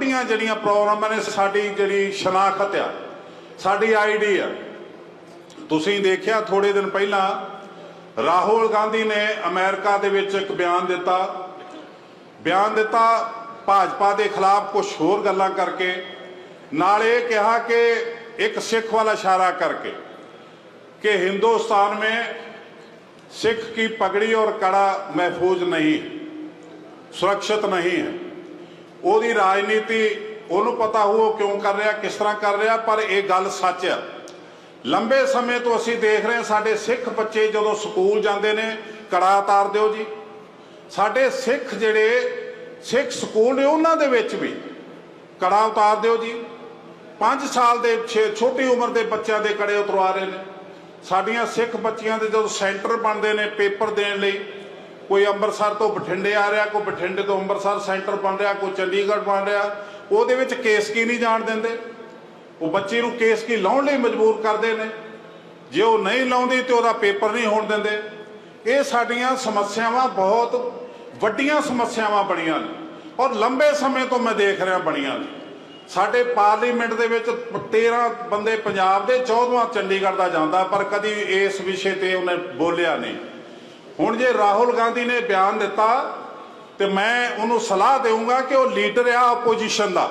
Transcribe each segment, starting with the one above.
ਵੱਡੀਆਂ ਜਿਹੜੀਆਂ ਪ੍ਰੋਬਲਮਾਂ ਨੇ ਸਾਡੀ ਜਿਹੜੀ ਸ਼ਨਾਖਤ ਆ ਸਾਡੀ ਆਈਡੀ ਆ ਤੁਸੀਂ ਦੇਖਿਆ ਥੋੜੇ ਦਿਨ ਪਹਿਲਾਂ ਰਾਹੁਲ ਗਾਂਧੀ ਨੇ ਅਮਰੀਕਾ ਦੇ ਵਿੱਚ ਇੱਕ ਬਿਆਨ ਦਿੱਤਾ ਬਿਆਨ ਦਿੱਤਾ ਭਾਜਪਾ ਦੇ ਖਿਲਾਫ ਕੁਝ ਹੋਰ ਗੱਲਾਂ ਕਰਕੇ ਨਾਲ ਇਹ ਕਿਹਾ ਕਿ ਇੱਕ ਸਿੱਖ ਵਾਲਾ ਇਸ਼ਾਰਾ ਕਰਕੇ ਕਿ ਹਿੰਦੁਸਤਾਨ में सिख की पगड़ी और कड़ा महफूज नहीं ਸੁਰੱਖਿਅਤ ਨਹੀਂ ਹੈ ਉਹਦੀ ਰਾਜਨੀਤੀ ਉਹਨੂੰ ਪਤਾ ਹੋ ਉਹ ਕਿਉਂ ਕਰ ਰਿਹਾ, ਕਿਸ ਤਰ੍ਹਾਂ ਕਰ ਰਿਹਾ, ਪਰ ਇਹ ਗੱਲ ਸੱਚ ਹੈ ਲੰਬੇ ਸਮੇਂ ਤੋਂ ਅਸੀਂ ਦੇਖ ਰਹੇ ਹਾਂ, ਸਾਡੇ ਸਿੱਖ ਬੱਚੇ ਜਦੋਂ ਸਕੂਲ ਜਾਂਦੇ ਨੇ, ਕੜਾ ਉਤਾਰ ਦਿਓ ਜੀ। ਸਾਡੇ ਸਿੱਖ ਜਿਹੜੇ ਸਿੱਖ ਸਕੂਲ ਨੇ, ਉਹਨਾਂ ਦੇ ਵਿੱਚ ਵੀ ਕੜਾ ਉਤਾਰ ਦਿਓ ਜੀ। 5 ਸਾਲ ਦੇ, ਛੇ- ਛੋਟੀ ਉਮਰ ਦੇ ਬੱਚਿਆਂ ਦੇ ਕੜੇ ਉਤਰਵਾ ਰਹੇ ਨੇ। ਸਾਡੀਆਂ ਸਿੱਖ ਬੱਚੀਆਂ ਦੇ ਜਦੋਂ ਸੈਂਟਰ ਬਣਦੇ ਨੇ, ਪੇਪਰ ਦੇਣ ਲਈ ਕੋਈ ਅੰਮ੍ਰਿਤਸਰ ਤੋਂ ਬਠਿੰਡੇ ਆ ਰਿਹਾ, ਕੋਈ ਬਠਿੰਡੇ ਤੋਂ ਅੰਮ੍ਰਿਤਸਰ ਸੈਂਟਰ ਬਣ ਰਿਹਾ, ਕੋਈ ਚੰਡੀਗੜ੍ਹ ਬਣ ਰਿਹਾ, ਉਹਦੇ ਵਿੱਚ ਕੇਸ ਕੀ ਨਹੀਂ ਜਾਣ ਦਿੰਦੇ? ਉਹ ਬੱਚੇ ਨੂੰ ਕੇਸ ਕੀ ਲਾਉਣ ਲਈ ਮਜਬੂਰ ਕਰਦੇ ਨੇ? ਜੇ ਉਹ ਨਹੀਂ ਲਾਉਂਦੀ ਤੇ ਉਹਦਾ ਪੇਪਰ ਨਹੀਂ ਹੋਣ ਦਿੰਦੇ? ਇਹ ਸਾਡੀਆਂ ਸਮੱਸਿਆਵਾਂ ਬਹੁਤ ਵੱਡੀਆਂ ਸਮੱਸਿਆਵਾਂ ਬਣੀਆਂ ਨੇ ਔਰ ਲੰਬੇ ਸਮੇਂ ਤੋਂ ਮੈਂ ਦੇਖ ਰਿਹਾ ਬਣੀਆਂ ਨੇ। ਸਾਡੇ ਪਾਰਲੀਮੈਂਟ ਦੇ ਵਿੱਚ 13 ਬੰਦੇ ਪੰਜਾਬ ਦੇ 14ਵਾਂ ਚੰਡੀਗੜ੍ਹ ਦਾ ਜਾਂਦਾ, ਪਰ ਕਦੀ ਇਸ ਵਿਸ਼ੇ ਤੇ ਉਹਨੇ ਬੋਲਿਆ ਨਹੀਂ। ਹੁਣ ਜੇ ਰਾਹੁਲ ਗਾਂਧੀ ਨੇ ਬਿਆਨ ਦਿੱਤਾ ਤੇ ਮੈਂ ਉਹਨੂੰ ਸਲਾਹ ਦੇਵਾਂਗਾ ਕਿ ਉਹ ਲੀਡਰ ਆ ਆਪੋਜੀਸ਼ਨ ਦਾ।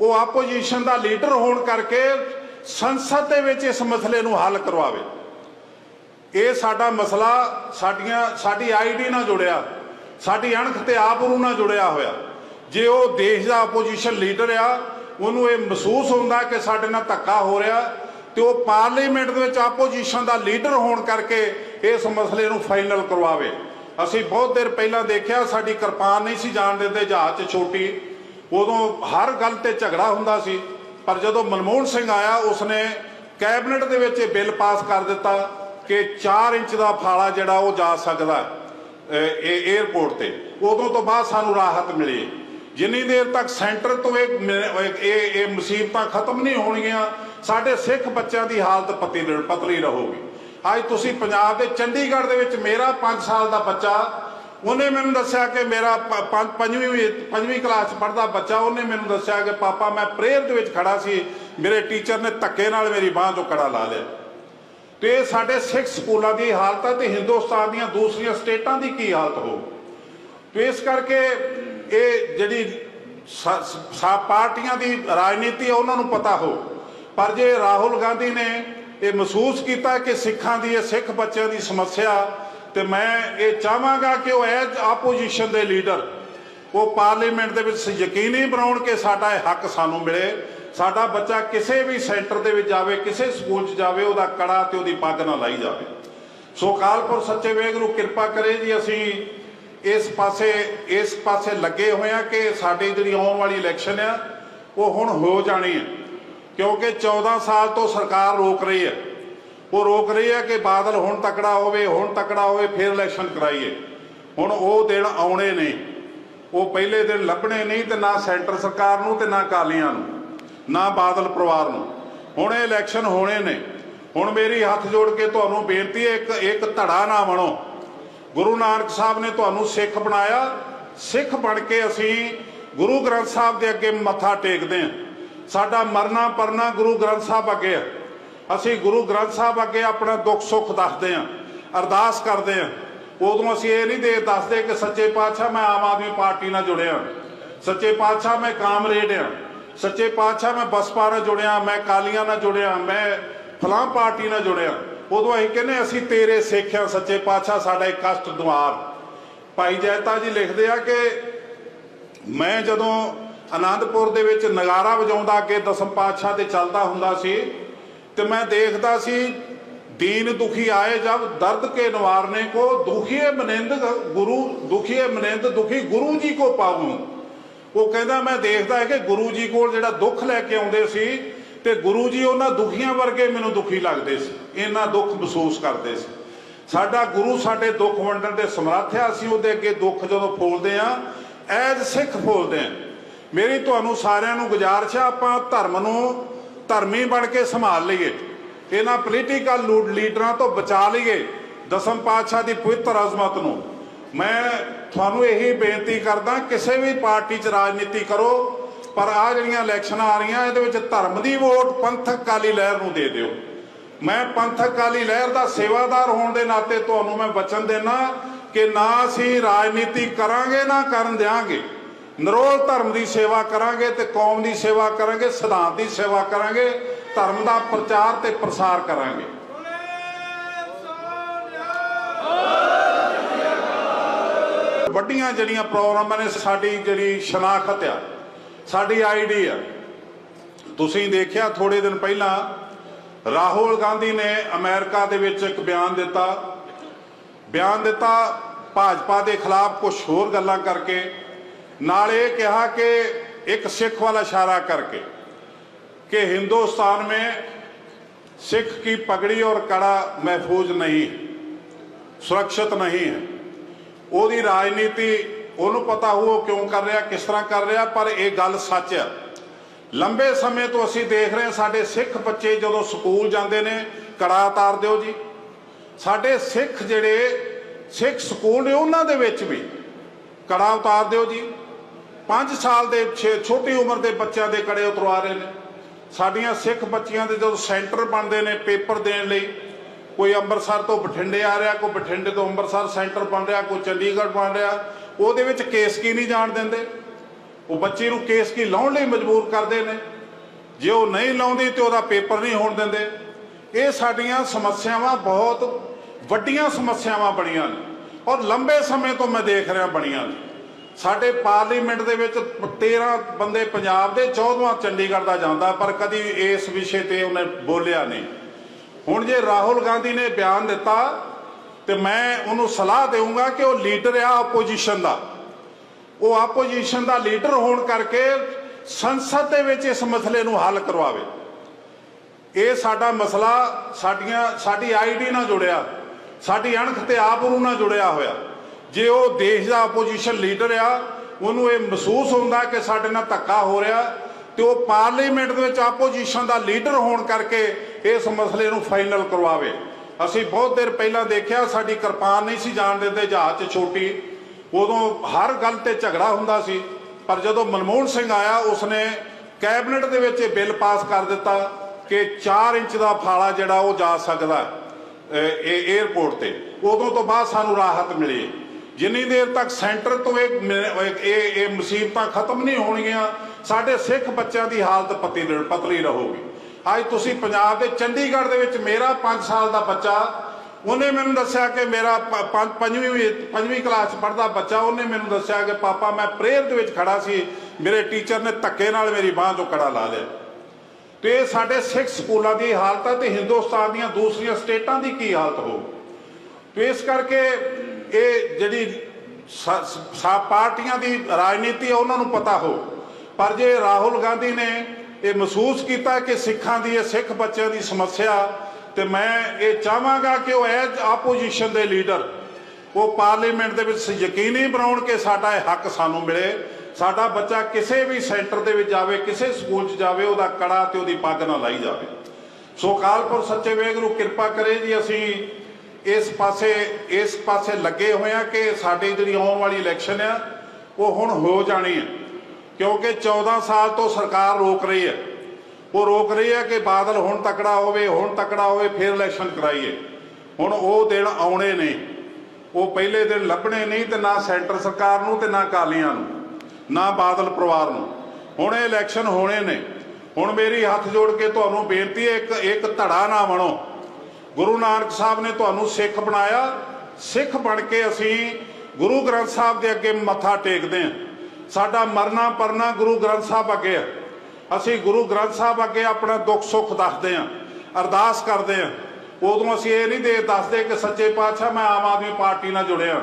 ਉਹ ਆਪੋਜੀਸ਼ਨ ਦਾ ਲੀਡਰ ਹੋਣ ਕਰਕੇ ਸੰਸਦ ਦੇ ਵਿੱਚ ਇਸ ਮਸਲੇ ਨੂੰ ਹੱਲ ਕਰਵਾਵੇ। ਇਹ ਸਾਡਾ ਮਸਲਾ ਸਾਡੀਆਂ ਸਾਡੀ ਆਈਡੀ ਨਾਲ ਜੁੜਿਆ, ਸਾਡੀ ਅਣਖ ਤੇ ਆਬਰੂ ਨਾਲ ਜੁੜਿਆ ਹੋਇਆ। ਜੇ ਉਹ ਦੇਸ਼ ਦਾ ਆਪੋਜੀਸ਼ਨ ਲੀਡਰ ਆ, ਉਹਨੂੰ ਇਹ ਮਹਿਸੂਸ ਹੁੰਦਾ ਕਿ ਸਾਡੇ ਨਾਲ ਧੱਕਾ ਹੋ ਰਿਹਾ ਤੇ ਉਹ ਪਾਰਲੀਮੈਂਟ ਦੇ ਵਿੱਚ ਆਪੋਜੀਸ਼ਨ ਦਾ ਲੀਡਰ ਹੋਣ ਕਰਕੇ ਇਸ ਮਸਲੇ ਨੂੰ ਫਾਈਨਲ ਕਰਵਾਵੇ। ਅਸੀਂ ਬਹੁਤ ਦੇਰ ਪਹਿਲਾਂ ਦੇਖਿਆ, ਸਾਡੀ ਕਿਰਪਾਨ ਨਹੀਂ ਸੀ ਜਾਣ ਦਿੰਦੇ ਜਹਾਜ਼ 'ਚ ਛੋਟੀ। ਉਦੋਂ ਹਰ ਗੱਲ ਤੇ ਝਗੜਾ ਹੁੰਦਾ ਸੀ, ਪਰ ਜਦੋਂ ਮਨਮੋਹਨ ਸਿੰਘ ਆਇਆ, ਉਸਨੇ ਕੈਬਨਿਟ ਦੇ ਵਿੱਚ ਇਹ ਬਿੱਲ ਪਾਸ ਕਰ ਦਿੱਤਾ ਕਿ 4 ਇੰਚ ਦਾ ਫਾਲਾ ਜਿਹੜਾ ਉਹ ਜਾ ਸਕਦਾ ਇਹ 에어ਪੋਰਟ ਤੇ। ਉਦੋਂ ਤੋਂ ਬਾਅਦ ਸਾਨੂੰ ਰਾਹਤ ਮਿਲੀ। ਜਿੰਨੀ ਦੇਰ ਤੱਕ ਸੈਂਟਰ ਤੋਂ ਇਹ ਇਹ ਇਹ ਮੁਸੀਬਤਾਂ ਖਤਮ ਨਹੀਂ ਹੋਣਗੀਆਂ, ਸਾਡੇ ਸਿੱਖ ਬੱਚਿਆਂ ਦੀ ਹਾਲਤ ਪਤੀ ਪਤਲੀ ਰਹੂਗੀ। ਅੱਜ ਤੁਸੀਂ ਪੰਜਾਬ ਦੇ ਚੰਡੀਗੜ੍ਹ ਦੇ ਵਿੱਚ ਮੇਰਾ 5 ਸਾਲ ਦਾ ਬੱਚਾ, ਉਹਨੇ ਮੈਨੂੰ ਦੱਸਿਆ ਕਿ ਮੇਰਾ ਪੰਜਵੀਂ ਪੰਜਵੀਂ ਕਲਾਸ ਪੜ੍ਹਦਾ ਬੱਚਾ, ਉਹਨੇ ਮੈਨੂੰ ਦੱਸਿਆ ਕਿ ਪਾਪਾ ਮੈਂ ਪ੍ਰੇਅਰ ਦੇ ਵਿੱਚ ਖੜਾ ਸੀ, ਮੇਰੇ ਟੀਚਰ ਨੇ ਧੱਕੇ ਨਾਲ ਮੇਰੀ ਬਾਹ ਤੋਂ ਕੜਾ ਲਾ ਲਿਆ। ਤੇ ਇਹ ਸਾਡੇ ਸਿੱਖ ਸਕੂਲਾਂ ਦੀ ਹਾਲਤ ਹੈ ਤੇ ਹਿੰਦੁਸਤਾਨ ਦੀਆਂ ਦੂਸਰੀਆਂ ਸਟੇਟਾਂ ਦੀ ਕੀ ਹਾਲਤ ਹੋ? ਤੇ ਇਸ ਕਰਕੇ ਇਹ ਜਿਹੜੀ ਸਾ- ਪਾਰਟੀਆਂ ਦੀ ਰਾਜਨੀਤੀ ਹੈ ਉਹਨਾਂ ਨੂੰ ਪਤਾ ਹੋ। ਪਰ ਜੇ ਰਾਹੁਲ ਗਾਂਧੀ ਨੇ ਇਹ ਮਹਿਸੂਸ ਕੀਤਾ ਕਿ ਸਿੱਖਾਂ ਦੀ, ਇਹ ਸਿੱਖ ਬੱਚਿਆਂ ਦੀ ਸਮੱਸਿਆ ਤੇ ਮੈਂ ਇਹ ਚਾਹਾਂਗਾ ਕਿ ਉਹ ਐਜ ਆਪੋਜੀਸ਼ਨ ਦੇ ਲੀਡਰ ਉਹ ਪਾਰਲੀਮੈਂਟ ਦੇ ਵਿੱਚ ਯਕੀਨੀ ਬਣਾਉਣ ਕਿ ਸਾਡਾ ਇਹ ਹੱਕ ਸਾਨੂੰ ਮਿਲੇ। ਸਾਡਾ ਬੱਚਾ ਕਿਸੇ ਵੀ ਸੈਂਟਰ ਦੇ ਵਿੱਚ ਜਾਵੇ, ਕਿਸੇ ਸਕੂਲ 'ਚ ਜਾਵੇ, ਉਹਦਾ ਕੜਾ ਤੇ ਉਹਦੀ ਪੱਗ ਨਾ ਲਾਈ ਜਾਵੇ। ਸੋ ਕਾਲਪੁਰ ਸੱਚੇ ਵੇਗ ਨੂੰ ਕਿਰਪਾ ਕਰੇ ਜੀ ਅਸੀਂ ਇਸ ਪਾਸੇ ਇਸ ਪਾਸੇ ਲੱਗੇ ਹੋਏ ਆ ਕਿ ਸਾਡੀ ਜਿਹੜੀ ਆਉਣ ਵਾਲੀ ਇਲੈਕਸ਼ਨ ਆ, ਉਹ ਹੁਣ ਹੋ ਜਾਣੀ ਹੈ। ਕਿਉਂਕਿ 14 ਸਾਲ ਤੋਂ ਸਰਕਾਰ ਰੋਕ ਰਹੀ ਹੈ। ਉਹ ਰੋਕ ਰਹੀ ਹੈ ਕਿ ਬਾਦਲ ਹੁਣ ਤਕੜਾ ਹੋਵੇ, ਹੁਣ ਤਕੜਾ ਹੋਵੇ, ਫਿਰ ਇਲੈਕਸ਼ਨ ਕਰਾਈਏ। ਹੁਣ ਉਹ ਦਿਨ ਆਉਣੇ ਨੇ ਉਹ ਪਹਿਲੇ ਦਿਨ ਲੱਭਣੇ ਨਹੀਂ ਤੇ ਨਾ ਸੈਂਟਰ ਸਰਕਾਰ ਨੂੰ ਤੇ ਨਾ ਕਾਲੀਆਂ ਨੂੰ, ਨਾ ਬਾਦਲ ਪਰਿਵਾਰ ਨੂੰ। ਹੁਣ ਇਹ ਇਲੈਕਸ਼ਨ ਹੋਣੇ ਨੇ। ਹੁਣ ਮੇਰੀ ਹੱਥ ਜੋੜ ਕੇ ਤੁਹਾਨੂੰ ਬੇਨਤੀ ਹੈ, ਇੱਕ ਇੱਕ ਧੜਾ ਨਾ ਬਣੋ ਗੁਰੂ ਨਾਨਕ ਸਾਹਿਬ ਨੇ ਤੁਹਾਨੂੰ ਸਿੱਖ ਬਣਾਇਆ। ਸਿੱਖ ਬਣ ਕੇ ਅਸੀਂ ਗੁਰੂ ਗ੍ਰੰਥ ਸਾਹਿਬ ਦੇ ਅੱਗੇ ਮੱਥਾ ਟੇਕਦੇ ਹਾਂ। ਸਾਡਾ ਮਰਨਾ ਪਰਨਾ ਗੁਰੂ ਗ੍ਰੰਥ ਸਾਹਿਬ ਅੱਗੇ ਆ। ਅਸੀਂ ਗੁਰੂ ਗ੍ਰੰਥ ਸਾਹਿਬ ਅੱਗੇ ਆਪਣਾ ਦੁੱਖ ਸੁੱਖ ਦੱਸਦੇ ਹਾਂ ਅਰਦਾਸ ਕਰਦੇ ਹਾਂ ਉਦੋਂ ਅਸੀਂ ਇਹ ਨਹੀਂ ਦੇ ਦੱਸਦੇ ਕਿ ਸੱਚੇ ਪਾਤਸ਼ਾਹ ਮੈਂ ਆਮ ਆਦਮੀ ਪਾਰਟੀ ਨਾਲ ਜੁੜਿਆ, ਸੱਚੇ ਪਾਤਸ਼ਾਹ ਮੈਂ ਕਾਮਰੇਡ ਹਾਂ ਸੱਚੇ ਪਾਤਸ਼ਾਹ ਮੈਂ ਬਸਪਾ ਨਾਲ ਜੁੜਿਆ, ਮੈਂ ਕਾਲੀਆਂ ਨਾਲ ਜੁੜਿਆ, ਮੈਂ ਫਲਾਂ ਪਾਰਟੀ ਨਾਲ ਜੁੜਿਆ। ਉਦੋਂ ਅਸੀਂ ਕਹਿੰਦੇ ਅਸੀਂ ਤੇਰੇ ਸਿੱਖਿਆ ਸੱਚੇ ਪਾਤਸ਼ਾਹ ਸਾਡਾ ਇੱਕ ਕਸ਼ਟ ਦੁਆਰ। ਭਾਈ ਜੈਤਾ ਜੀ ਲਿਖਦੇ ਆ ਕਿ ਮੈਂ ਜਦੋਂ ਆਨੰਦਪੁਰ ਦੇ ਵਿੱਚ ਨਗਾਰਾ ਵਜਾਉਂਦਾ ਅੱਗੇ ਦਸਮ ਪਾਤਸ਼ਾਹ ਤੇ ਚੱਲਦਾ ਹੁੰਦਾ ਸੀ ਤੇ ਮੈਂ ਦੇਖਦਾ ਸੀ, ਦੀਨ ਦੁਖੀ ਆਏ ਜਬ, ਦਰਦ ਕੇ ਨਿਵਾਰਨੇ ਕੋ, ਦੁਖੀਏ ਮਨਿੰਦ ਗੁਰੂ, ਦੁਖੀਏ ਮਨਿੰਦ ਦੁਖੀ ਗੁਰੂ ਜੀ ਕੋ ਪਾਉਂ ਉਹ ਕਹਿੰਦਾ, ਮੈਂ ਦੇਖਦਾ ਹੈ ਕਿ ਗੁਰੂ ਜੀ ਕੋਲ ਜਿਹੜਾ ਦੁੱਖ ਲੈ ਕੇ ਆਉਂਦੇ ਸੀ ਤੇ ਗੁਰੂ ਜੀ ਉਹਨਾਂ ਦੁਖੀਆਂ ਵਰਗੇ ਮੈਨੂੰ ਦੁਖੀ ਲੱਗਦੇ ਸੀ, ਇੰਨਾ ਦੁੱਖ ਮਹਿਸੂਸ ਕਰਦੇ ਸੀ। ਸਾਡਾ ਗੁਰੂ ਸਾਡੇ ਦੁੱਖ ਵੰਡਣ ਦੇ ਸਮਰੱਥ ਆ ਅਸੀਂ ਉਹਦੇ ਅੱਗੇ ਦੁੱਖ ਜਦੋਂ ਫੋਲਦੇ ਆ ਐਜ਼ ਸਿੱਖ ਫੋਲਦੇ ਆ ਮੇਰੀ ਤੁਹਾਨੂੰ ਸਾਰਿਆਂ ਨੂੰ ਗੁਜ਼ਾਰਿਸ਼ ਆ, ਆਪਾਂ ਧਰਮ ਨੂੰ ਧਰਮੀ ਬਣ ਕੇ ਸੰਭਾਲ ਲਈਏ। ਇਹਨਾਂ ਪੋਲੀਟੀਕਲ ਲੀਡਰਾਂ ਤੋਂ ਬਚਾ ਲਈਏ ਦਸਮ ਪਾਤਸ਼ਾਹ ਦੀ ਪਵਿੱਤਰ ਅਜ਼ਮਤ ਨੂੰ। ਮੈਂ ਤੁਹਾਨੂੰ ਇਹੀ ਬੇਨਤੀ ਕਰਦਾ, ਕਿਸੇ ਵੀ ਪਾਰਟੀ 'ਚ ਰਾਜਨੀਤੀ ਕਰੋ, ਪਰ ਆ ਜਿਹੜੀਆਂ ਇਲੈਕਸ਼ਨਾਂ ਆ ਰਹੀਆਂ, ਇਹਦੇ ਵਿੱਚ ਧਰਮ ਦੀ ਵੋਟ ਪੰਥਕ ਕਾਲੀ ਲਹਿਰ ਨੂੰ ਦੇ ਦਿਓ। ਮੈਂ ਪੰਥਕ ਕਾਲੀ ਲਹਿਰ ਦਾ ਸੇਵਾਦਾਰ ਹੋਣ ਦੇ ਨਾਤੇ ਤੁਹਾਨੂੰ ਮੈਂ ਵਚਨ ਦੇਣਾ ਕਿ ਨਾ ਅਸੀਂ ਰਾਜਨੀਤੀ ਕਰਾਂਗੇ, ਨਾ ਕਰਨ ਦਿਆਂਗੇ। ਨਰੋਲ ਧਰਮ ਦੀ ਸੇਵਾ ਕਰਾਂਗੇ ਤੇ ਕੌਮ ਦੀ ਸੇਵਾ ਕਰਾਂਗੇ, ਸਿਧਾਂਤ ਦੀ ਸੇਵਾ ਕਰਾਂਗੇ, ਧਰਮ ਦਾ ਪ੍ਰਚਾਰ ਤੇ ਪ੍ਰਸਾਰ ਕਰਾਂਗੇ। ਵੱਡੀਆਂ ਜਿਹੜੀਆਂ ਪ੍ਰੋਗਰਾਮਾਂ ਨੇ, ਸਾਡੀ ਜਿਹੜੀ ਸ਼ਨਾਖਤ ਆ, ਸਾਡੀ ਆਈਡੀ ਆ, ਤੁਸੀਂ ਦੇਖਿਆ ਥੋੜੇ ਦਿਨ ਪਹਿਲਾਂ ਰਾਹੁਲ ਗਾਂਧੀ ਨੇ ਅਮਰੀਕਾ ਦੇ ਵਿੱਚ ਇੱਕ ਬਿਆਨ ਦਿੱਤਾ। ਬਿਆਨ ਦਿੱਤਾ, ਭਾਜਪਾ ਦੇ ਖਿਲਾਫ ਕੁਝ ਹੋਰ ਗੱਲਾਂ ਕਰਕੇ ਨਾਲ ਇਹ ਕਿਹਾ ਕਿ ਇੱਕ ਸਿੱਖ ਵਾਲਾ ਇਸ਼ਾਰਾ ਕਰਕੇ कि हिंदुस्तान में सिख की पगड़ी और कड़ा महफूज नहीं ਸੁਰੱਖਿਅਤ ਨਹੀਂ ਹੈ ਉਹਦੀ ਰਾਜਨੀਤੀ ਉਹਨੂੰ ਪਤਾ ਹੋ ਉਹ ਕਿਉਂ ਕਰ ਰਿਹਾ ਕਿਸ ਤਰ੍ਹਾਂ ਕਰ ਰਿਹਾ ਪਰ ਇਹ ਗੱਲ ਸੱਚ ਹੈ ਲੰਬੇ ਸਮੇਂ ਤੋਂ ਅਸੀਂ ਦੇਖ ਰਹੇ ਹਾਂ ਸਾਡੇ ਸਿੱਖ ਬੱਚੇ ਜਦੋਂ ਸਕੂਲ ਜਾਂਦੇ ਨੇ ਕੜਾ ਉਤਾਰ ਦਿਓ ਜੀ ਸਾਡੇ ਸਿੱਖ ਜਿਹੜੇ ਸਿੱਖ ਸਕੂਲ ਨੇ ਉਹਨਾਂ ਦੇ ਵਿੱਚ ਵੀ ਕੜਾ ਉਤਾਰ ਦਿਓ ਜੀ 5 ਸਾਲ ਦੇ, ਛੇ- ਛੋਟੀ ਉਮਰ ਦੇ ਬੱਚਿਆਂ ਦੇ ਕੜੇ ਉਤਰਵਾ ਰਹੇ ਨੇ। ਸਾਡੀਆਂ ਸਿੱਖ ਬੱਚੀਆਂ ਦੇ ਜਦੋਂ ਸੈਂਟਰ ਬਣਦੇ ਨੇ ਪੇਪਰ ਦੇਣ ਲਈ, ਕੋਈ ਅੰਮ੍ਰਿਤਸਰ ਤੋਂ ਬਠਿੰਡੇ ਆ ਰਿਹਾ, ਕੋਈ ਬਠਿੰਡੇ ਤੋਂ ਅੰਮ੍ਰਿਤਸਰ ਸੈਂਟਰ ਬਣ ਰਿਹਾ, ਕੋਈ ਚੰਡੀਗੜ੍ਹ ਬਣ ਰਿਹਾ, ਉਹਦੇ ਵਿੱਚ ਕੇਸ ਕੀ ਨਹੀਂ ਜਾਣ ਦਿੰਦੇ? ਉਹ ਬੱਚੇ ਨੂੰ ਕੇਸ ਕੀ ਲਾਉਣ ਲਈ ਮਜਬੂਰ ਕਰਦੇ ਨੇ? ਜੇ ਉਹ ਨਹੀਂ ਲਾਉਂਦੀ ਤੇ ਉਹਦਾ ਪੇਪਰ ਨਹੀਂ ਹੋਣ ਦਿੰਦੇ। ਇਹ ਸਾਡੀਆਂ ਸਮੱਸਿਆਵਾਂ ਬਹੁਤ ਵੱਡੀਆਂ ਸਮੱਸਿਆਵਾਂ ਬਣੀਆਂ ਨੇ ਔਰ ਲੰਬੇ ਸਮੇਂ ਤੋਂ ਮੈਂ ਦੇਖ ਰਿਹਾ ਬਣੀਆਂ ਨੇ। ਸਾਡੇ ਪਾਰਲੀਮੈਂਟ ਦੇ ਵਿੱਚ 13 ਬੰਦੇ ਪੰਜਾਬ ਦੇ 14ਵਾਂ ਚੰਡੀਗੜ੍ਹ ਦਾ ਜਾਂਦਾ, ਪਰ ਕਦੀ ਇਸ ਵਿਸ਼ੇ ਤੇ ਉਹਨੇ ਬੋਲਿਆ ਨਹੀਂ। ਹੁਣ ਜੇ ਰਾਹੁਲ ਗਾਂਧੀ ਨੇ ਬਿਆਨ ਦਿੱਤਾ, ਤੇ ਮੈਂ ਉਹਨੂੰ ਸਲਾਹ ਦੇਵਾਂਗਾ ਕਿ ਉਹ ਲੀਡਰ ਆ ਆਪੋਜੀਸ਼ਨ ਦਾ। ਉਹ ਆਪੋਜੀਸ਼ਨ ਦਾ ਲੀਡਰ ਹੋਣ ਕਰਕੇ ਸੰਸਦ ਦੇ ਵਿੱਚ ਇਸ ਮਸਲੇ ਨੂੰ ਹੱਲ ਕਰਵਾਵੇ। ਇਹ ਸਾਡਾ ਮਸਲਾ ਸਾਡੀਆਂ, ਸਾਡੀ ਆਈਡੀ ਨਾਲ ਜੁੜਿਆ, ਸਾਡੀ ਅਣਖ ਤੇ ਨੂੰ ਨਾਲ ਜੁੜਿਆ ਹੋਇਆ। ਜੇ ਉਹ ਦੇਸ਼ ਦਾ ਆਪੋਜੀਸ਼ਨ ਲੀਡਰ ਆ ਉਹਨੂੰ ਇਹ ਮਹਿਸੂਸ ਹੁੰਦਾ ਕਿ ਸਾਡੇ ਨਾਲ ਧੱਕਾ ਹੋ ਰਿਹਾ ਤੇ ਉਹ ਪਾਰਲੀਮੈਂਟ ਦੇ ਵਿੱਚ ਆਪੋਜੀਸ਼ਨ ਦਾ ਲੀਡਰ ਹੋਣ ਕਰਕੇ ਇਸ ਮਸਲੇ ਨੂੰ ਫਾਈਨਲ ਕਰਵਾਵੇ। ਅਸੀਂ ਬਹੁਤ ਦੇਰ ਪਹਿਲਾਂ ਦੇਖਿਆ ਸਾਡੀ ਕਿਰਪਾਨ ਨਹੀਂ ਸੀ ਜਾਣ ਦਿੰਦੇ ਜਹਾਜ਼ 'ਚ ਛੋਟੀ। ਉਦੋਂ ਹਰ ਗੱਲ ਤੇ ਝਗੜਾ ਹੁੰਦਾ ਸੀ ਪਰ ਜਦੋਂ ਮਨਮੋਹਨ ਸਿੰਘ ਆਇਆ ਉਸਨੇ ਕੈਬਨਿਟ ਦੇ ਵਿੱਚ ਇਹ ਬਿੱਲ ਪਾਸ ਕਰ ਦਿੱਤਾ ਕਿ 4 ਇੰਚ ਦਾ ਫਾਲਾ ਜਿਹੜਾ ਉਹ ਜਾ ਸਕਦਾ ਹੈ, ਇਹ 에어ਪੋਰਟ ਤੇ। ਉਦੋਂ ਤੋਂ ਬਾਅਦ ਸਾਨੂੰ ਰਾਹਤ ਮਿਲੀ। ਜਿੰਨੀ ਦੇਰ ਤੱਕ ਸੈਂਟਰ ਤੋਂ ਇਹ ਮ- ਇਹ ਇਹ ਮੁਸੀਬਤਾਂ ਖਤਮ ਨਹੀਂ ਹੋਣਗੀਆਂ, ਸਾਡੇ ਸਿੱਖ ਬੱਚਿਆਂ ਦੀ ਹਾਲਤ ਪਤੀ ਪਤਲੀ ਰਹੂਗੀ। ਅੱਜ ਤੁਸੀਂ ਪੰਜਾਬ ਦੇ ਚੰਡੀਗੜ੍ਹ ਦੇ ਵਿੱਚ ਮੇਰਾ 5 ਸਾਲ ਦਾ ਬੱਚਾ, ਉਹਨੇ ਮੈਨੂੰ ਦੱਸਿਆ ਕਿ ਮੇਰਾ ਪੰਜਵੀਂ ਪੰਜਵੀਂ ਕਲਾਸ ਪੜ੍ਹਦਾ ਬੱਚਾ, ਉਹਨੇ ਮੈਨੂੰ ਦੱਸਿਆ ਕਿ ਪਾਪਾ, ਮੈਂ ਪ੍ਰੇਅਰ ਦੇ ਵਿੱਚ ਖੜਾ ਸੀ, ਮੇਰੇ ਟੀਚਰ ਨੇ ਧੱਕੇ ਨਾਲ ਮੇਰੀ ਬਾਹ ਤੋਂ ਕੜਾ ਲਾ ਲਿਆ। ਤੇ ਇਹ ਸਾਡੇ ਸਿੱਖ ਸਕੂਲਾਂ ਦੀ ਹਾਲਤ ਹੈ ਤੇ ਹਿੰਦੁਸਤਾਨ ਦੀਆਂ ਦੂਸਰੀਆਂ ਸਟੇਟਾਂ ਦੀ ਕੀ ਹਾਲਤ ਹੋ ਤੇ ਇਸ ਕਰਕੇ ਇਹ ਜਿਹੜੀ ਸਾ ਪਾਰਟੀਆਂ ਦੀ ਰਾਜਨੀਤੀ ਹੈ ਉਹਨਾਂ ਨੂੰ ਪਤਾ ਹੋ। ਪਰ ਜੇ ਰਾਹੁਲ ਗਾਂਧੀ ਨੇ ਇਹ ਮਹਿਸੂਸ ਕੀਤਾ ਕਿ ਸਿੱਖਾਂ ਦੀ, ਇਹ ਸਿੱਖ ਬੱਚਿਆਂ ਦੀ ਸਮੱਸਿਆ, ਤੇ ਮੈਂ ਇਹ ਚਾਹਾਂਗਾ ਕਿ ਉਹ ਐਜ ਆਪੋਜੀਸ਼ਨ ਦੇ ਲੀਡਰ, ਉਹ ਪਾਰਲੀਮੈਂਟ ਦੇ ਵਿੱਚ ਯਕੀਨੀ ਬਣਾਉਣ ਕਿ ਸਾਡਾ ਇਹ ਹੱਕ ਸਾਨੂੰ ਮਿਲੇ। ਸਾਡਾ ਬੱਚਾ ਕਿਸੇ ਵੀ ਸੈਂਟਰ ਦੇ ਵਿੱਚ ਜਾਵੇ, ਕਿਸੇ ਸਕੂਲ 'ਚ ਜਾਵੇ, ਉਹਦਾ ਕੜਾ ਤੇ ਉਹਦੀ ਪੱਗ ਨਾ ਲਾਈ ਜਾਵੇ। ਸੋ ਕਾਲਪੁਰ ਸੱਚੇ ਵੇਗ ਨੂੰ ਕਿਰਪਾ ਕਰੇ ਜੀ, ਅਸੀਂ ਇਸ ਪਾਸੇ ਇਸ ਪਾਸੇ ਲੱਗੇ ਹੋਏ ਆ ਕਿ ਸਾਡੀ ਜਿਹੜੀ ਆਉਣ ਵਾਲੀ ਇਲੈਕਸ਼ਨ ਆ, ਉਹ ਹੁਣ ਹੋ ਜਾਣੀ ਹੈ ਕਿਉਂਕਿ 14 ਸਾਲ ਤੋਂ ਸਰਕਾਰ ਰੋਕ ਰਹੀ ਹੈ ਉਹ ਰੋਕ ਰਹੀ ਹੈ ਕਿ ਬਾਦਲ ਹੁਣ ਤਕੜਾ ਹੋਵੇ, ਹੁਣ ਤਕੜਾ ਹੋਵੇ, ਫਿਰ ਇਲੈਕਸ਼ਨ ਕਰਾਈਏ। ਹੁਣ ਉਹ ਦਿਨ ਆਉਣੇ ਨੇ। ਉਹ ਪਹਿਲੇ ਦਿਨ ਲੱਭਣੇ ਨਹੀਂ ਤੇ ਨਾ ਸੈਂਟਰ ਸਰਕਾਰ ਨੂੰ ਤੇ ਨਾ ਕਾਲੀਆਂ ਨੂੰ, ਨਾ ਬਾਦਲ ਪਰਿਵਾਰ ਨੂੰ। ਹੁਣ ਇਹ ਇਲੈਕਸ਼ਨ ਹੋਣੇ ਨੇ। ਹੁਣ ਮੇਰੀ ਹੱਥ ਜੋੜ ਕੇ ਤੁਹਾਨੂੰ ਬੇਨਤੀ ਹੈ, ਇੱਕ ਇੱਕ ਧੜਾ ਨਾ ਬਣੋ। ਗੁਰੂ ਨਾਨਕ ਸਾਹਿਬ ਨੇ ਤੁਹਾਨੂੰ ਸਿੱਖ ਬਣਾਇਆ। ਸਿੱਖ ਬਣ ਕੇ ਅਸੀਂ ਗੁਰੂ ਗ੍ਰੰਥ ਸਾਹਿਬ ਦੇ ਅੱਗੇ ਮੱਥਾ ਟੇਕਦੇ ਹਾਂ। ਸਾਡਾ ਮਰਨਾ ਪਰਨਾ ਗੁਰੂ ਗ੍ਰੰਥ ਸਾਹਿਬ ਅੱਗੇ ਹੈ ਅਸੀਂ ਗੁਰੂ ਗ੍ਰੰਥ ਸਾਹਿਬ ਅੱਗੇ ਆਪਣਾ ਦੁੱਖ ਸੁੱਖ ਦੱਸਦੇ ਹਾਂ, ਅਰਦਾਸ ਕਰਦੇ ਹਾਂ। ਉਦੋਂ ਅਸੀਂ ਇਹ ਨਹੀਂ ਦੇ ਦੱਸਦੇ ਕਿ ਸੱਚੇ ਪਾਤਸ਼ਾਹ ਮੈਂ ਆਮ ਆਦਮੀ ਪਾਰਟੀ ਨਾਲ ਜੁੜਿਆ।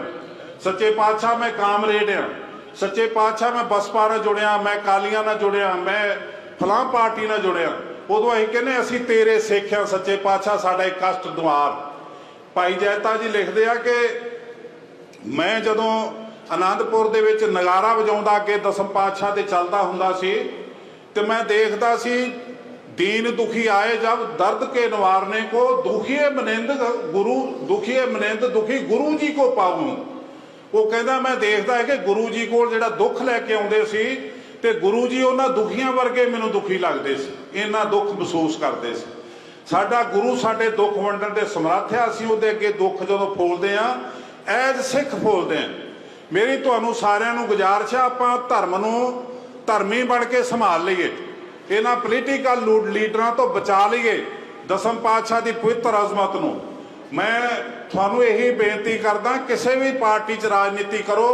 ਸੱਚੇ ਪਾਤਸ਼ਾਹ ਮੈਂ ਕਾਮਰੇਡ ਹਾਂ। ਸੱਚੇ ਪਾਤਸ਼ਾਹ ਮੈਂ ਬਸਪਾ ਨਾਲ ਜੁੜਿਆ, ਮੈਂ ਕਾਲੀਆਂ ਨਾਲ ਜੁੜਿਆ, ਮੈਂ ਫਲਾਂ ਪਾਰਟੀ ਨਾਲ ਜੁੜਿਆ। ਉਦੋਂ ਅਸੀਂ ਕਹਿੰਦੇ ਅਸੀਂ ਤੇਰੇ ਸੇਖਿਆ ਸੱਚੇ ਪਾਤਸ਼ਾਹ, ਸਾਡਾ ਇੱਕ ਕਸ਼ਟ ਦੁਆਰ ਭਾਈ ਜੈਤਾ ਜੀ ਲਿਖਦੇ ਆ ਕਿ ਮੈਂ ਜਦੋਂ ਆਨੰਦਪੁਰ ਦੇ ਵਿੱਚ ਨਗਾਰਾ ਵਜਾਉਂਦਾ, ਅੱਗੇ ਦਸਮ ਪਾਤਸ਼ਾਹ ਤੇ ਚੱਲਦਾ ਹੁੰਦਾ ਸੀ, ਤੇ ਮੈਂ ਦੇਖਦਾ ਸੀ, ਦੀਨ ਦੁਖੀ ਆਏ ਜਦ ਦਰਦ ਕੇ ਨਿਵਾਰਨੇ ਕੋ, ਦੁਖੀਏ ਮਨਿੰਦ ਗੁਰੂ, ਦੁਖੀਏ ਮਨਿੰਦ ਦੁਖੀ ਗੁਰੂ ਜੀ ਕੋ ਪਾਉਂ ਉਹ ਕਹਿੰਦਾ, ਮੈਂ ਦੇਖਦਾ ਹੈ ਕਿ ਗੁਰੂ ਜੀ ਕੋਲ ਜਿਹੜਾ ਦੁੱਖ ਲੈ ਕੇ ਆਉਂਦੇ ਸੀ ਤੇ ਗੁਰੂ ਜੀ ਉਹਨਾਂ ਦੁਖੀਆਂ ਵਰਗੇ ਮੈਨੂੰ ਦੁਖੀ ਲੱਗਦੇ ਸੀ ਇਹਨਾਂ ਦੁੱਖ ਮਹਿਸੂਸ ਕਰਦੇ ਸੀ। ਸਾਡਾ ਗੁਰੂ ਸਾਡੇ ਦੁੱਖ ਵੰਡਣ ਦੇ ਸਮਰੱਥ ਆ ਅਸੀਂ ਉਹਦੇ ਅੱਗੇ ਦੁੱਖ ਜਦੋਂ ਫੋਲਦੇ ਆ ਐਜ ਸਿੱਖ ਫੋਲਦੇ ਆ ਮੇਰੀ ਤੁਹਾਨੂੰ ਸਾਰਿਆਂ ਨੂੰ ਗੁਜ਼ਾਰਿਸ਼ ਆ, ਆਪਾਂ ਧਰਮ ਨੂੰ ਧਰਮੀ ਬਣ ਕੇ ਸੰਭਾਲ ਲਈਏ। ਇਹਨਾਂ ਪੋਲੀਟੀਕਲ ਲੀਡਰਾਂ ਤੋਂ ਬਚਾ ਲਈਏ, ਦਸਮ ਪਾਤਸ਼ਾਹ ਦੀ ਪਵਿੱਤਰ ਅਜ਼ਮਤ ਨੂੰ। ਮੈਂ ਤੁਹਾਨੂੰ ਇਹੀ ਬੇਨਤੀ ਕਰਦਾ, ਕਿਸੇ ਵੀ ਪਾਰਟੀ 'ਚ ਰਾਜਨੀਤੀ ਕਰੋ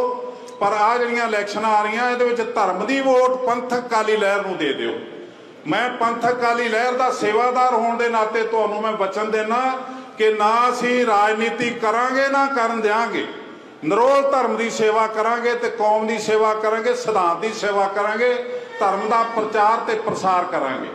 ਪਰ ਆ ਜਿਹੜੀਆਂ ਇਲੈਕਸ਼ਨਾਂ ਆ ਰਹੀਆਂ, ਇਹਦੇ ਵਿੱਚ ਧਰਮ ਦੀ ਵੋਟ ਪੰਥਕ ਕਾਲੀ ਲਹਿਰ ਨੂੰ ਦੇ ਦਿਓ। ਮੈਂ ਪੰਥਕ ਕਾਲੀ ਲਹਿਰ ਦਾ ਸੇਵਾਦਾਰ ਹੋਣ ਦੇ ਨਾਤੇ ਤੁਹਾਨੂੰ ਮੈਂ ਵਚਨ ਦੇਣਾ ਕਿ ਨਾ ਅਸੀਂ ਰਾਜਨੀਤੀ ਕਰਾਂਗੇ, ਨਾ ਕਰਨ ਦਿਆਂਗੇ। ਨਰੋਲ ਧਰਮ ਦੀ ਸੇਵਾ ਕਰਾਂਗੇ ਤੇ ਕੌਮ ਦੀ ਸੇਵਾ ਕਰਾਂਗੇ, ਸਿਧਾਂਤ ਦੀ ਸੇਵਾ ਕਰਾਂਗੇ, ਧਰਮ ਦਾ ਪ੍ਰਚਾਰ ਤੇ ਪ੍ਰਸਾਰ ਕਰਾਂਗੇ।